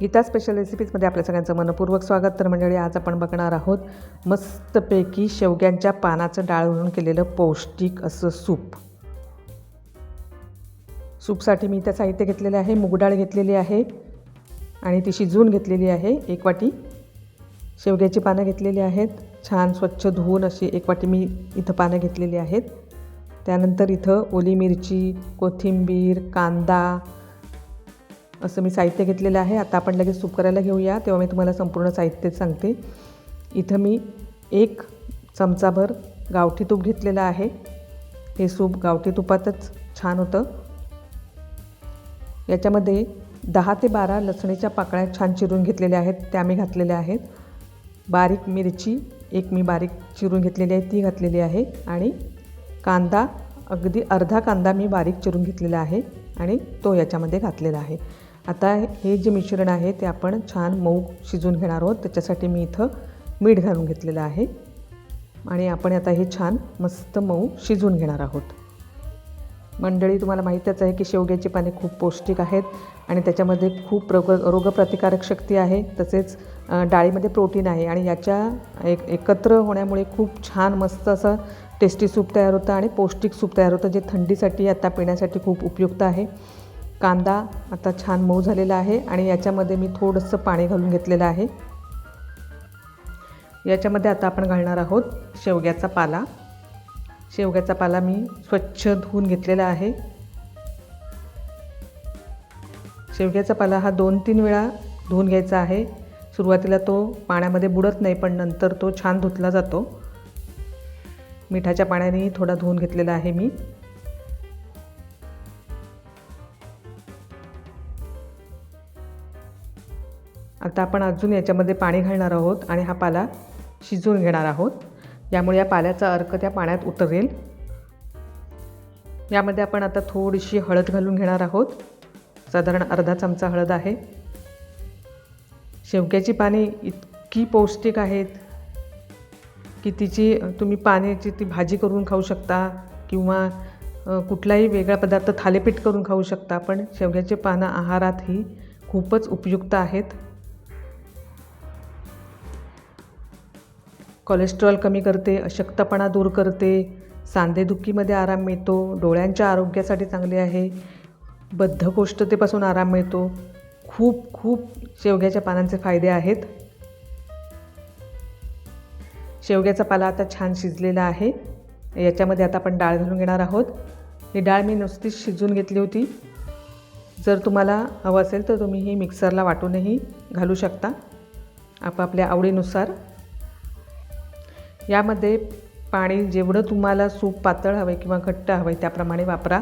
Gita special रेसिपीजमध्ये आपल्या सगळ्यांचं मनपूर्वक स्वागत. तर मंडळी आज आपण बघणार आहोत मस्तपैकी शेवग्यांच्या पानाचं डाळ म्हणून केलेलं पौष्टिक असं सूप. सूपसाठी मी त्या साहित्य घेतलेलं आहे मूगडाळ घेतलेली आहे आणि ती शिजवून घेतलेली आहे एक वाटी. शेवग्याची पानं घेतलेली आहेत. छान स्वच्छ धुवून अशी एक वाटी मी इथं पानं घेतलेली आहेत. त्यानंतर इथं ओली मिरची कोथिंबीर कांदा असं मी साहित्य घेतलेलं आहे. आता आपण लगेच सूप करायला घेऊया. तेव्हा मी तुम्हाला संपूर्ण साहित्य सांगते. इथं मी एक चमचाभर गावठी तूप घेतलेलं आहे. हे सूप गावठी तुपातच छान होतं. याच्यामध्ये दहा ते बारा लसणीच्या पाकळ्या छान चिरून घेतलेल्या आहेत. त्या मी घातलेल्या आहेत. बारीक मिरची एक मी बारीक चिरून घेतलेली आहे. ती घातलेली आहे. आणि कांदा अगदी अर्धा कांदा मी बारीक चिरून घेतलेला आहे. आणि तो याच्यामध्ये घातलेला आहे. आता हे जे मिश्रण आहे ते आपण छान मऊ शिजून घेणार आहोत. त्याच्यासाठी मी इथं मीठ घालून घेतलेलं आहे. आणि आपण आता हे छान मस्त मऊ शिजून घेणार आहोत. मंडळी तुम्हाला माहीतच आहे की शेवग्याची पाने खूप पौष्टिक आहेत आणि त्याच्यामध्ये खूप रोग रोगप्रतिकारक शक्ती आहे. तसेच डाळीमध्ये प्रोटीन आहे आणि याच्या एक एकत्र होण्यामुळे खूप छान मस्त असं टेस्टी सूप तयार होतं आणि पौष्टिक सूप तयार होतं जे थंडीसाठी आता पिण्यासाठी खूप उपयुक्त आहे. कांदा आता छान मऊ झालेला आहे आणि याच्यामध्ये मी थोडंसं पाणी घालून घेतलेलं आहे. याच्यामध्ये आता आपण घालणार आहोत शेवग्याचा पाला. शेवग्याचा पाला मी स्वच्छ धुवून घेतलेला आहे. शेवग्याचा पाला हा दोन तीन वेळा धुवून घ्यायचा आहे. सुरुवातीला तो पाण्यामध्ये बुडत नाही पण नंतर तो छान धुतला जातो. मिठाच्या पाण्याने थोडा धुवून घेतलेला आहे मी. आता आपण अजून याच्यामध्ये पाणी घालणार आहोत आणि हा पाला शिजवून घेणार आहोत. यामुळे या पाल्याचा अर्क त्या पाण्यात उतरेल. यामध्ये आपण आता थोडीशी हळद घालून घेणार आहोत. साधारण अर्धा चमचा हळद आहे. शेवग्याची पाने इतकी पौष्टिक आहेत की तिची तुम्ही पाण्याची ती भाजी करून खाऊ शकता किंवा कुठलाही वेगळा पदार्थ थालीपीठ करून खाऊ शकता पण शेवग्याची पानं आहारात ही खूपच उपयुक्त आहेत. कोलेस्ट्रॉल कमी करते अशक्तपणा दूर करते सांधेदुखीमध्ये आराम मिळतो डोळ्यांच्या आरोग्यासाठी चांगले आहे बद्धकोष्ठतेपासून आराम मिळतो. खूप खूप शेवग्याच्या पानांचे फायदे आहेत. शेवग्याचा पाला आता छान शिजलेला आहे. याच्यामध्ये आता आपण डाळ घालून घेणार आहोत. ही डाळ मी नुसतीच शिजून घेतली होती. जर तुम्हाला हवं असेल तर तुम्ही ही मिक्सरला वाटूनही घालू शकता. आपापल्या आवडीनुसार. यामध्ये पाणी जेवढं तुम्हाला सूप पातळ हवं आहे किंवा घट्ट हवं आहे त्याप्रमाणे वापरा.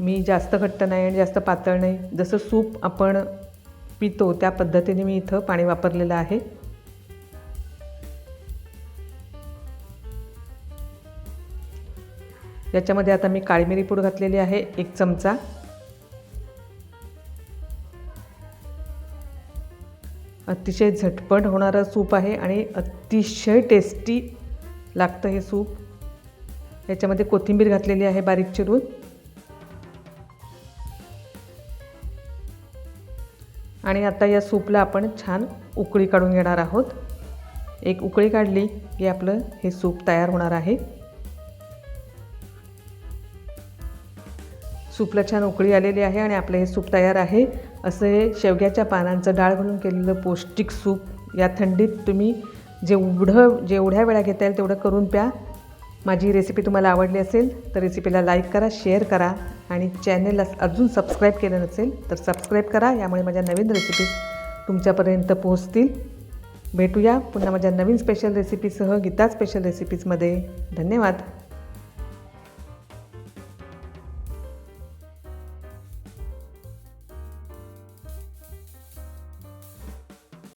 मी जास्त घट्ट नाही आणि जास्त पातळ नाही. जसं सूप आपण पितो त्या पद्धतीने मी इथं पाणी वापरलेलं आहे. याच्यामध्ये आता मी काळी मिरी पूड घातलेली आहे एक चमचा. अतिशय झटपट होणारं सूप आहे आणि अतिशय टेस्टी लागतं हे सूप. याच्यामध्ये कोथिंबीर घातलेली आहे बारीक चिरून. आणि आता या सूपला आपण छान उकळी काढून घेणार आहोत. एक उकळी काढली की आपलं हे सूप तयार होणार आहे. सूपला छान उकळी आलेली आहे आणि आपलं हे सूप तयार आहे. असं हे शेवग्याच्या पानांचं डाळ घालून केलेलं पौष्टिक सूप. या थंडीत तुम्ही जेवढं जेवढ्या वेळा घेता येईल तेवढं करून प्या. माझी रेसिपी तुम्हाला आवडली असेल तर रेसिपीला लाईक करा शेअर करा आणि चॅनेलला अजून सबस्क्राईब केलं नसेल तर सबस्क्राईब करा. यामुळे माझ्या नवीन रेसिपीज तुमच्यापर्यंत पोहोचतील. भेटूया पुन्हा माझ्या नवीन स्पेशल रेसिपीसह गीता स्पेशल रेसिपीजमध्ये धन्यवाद.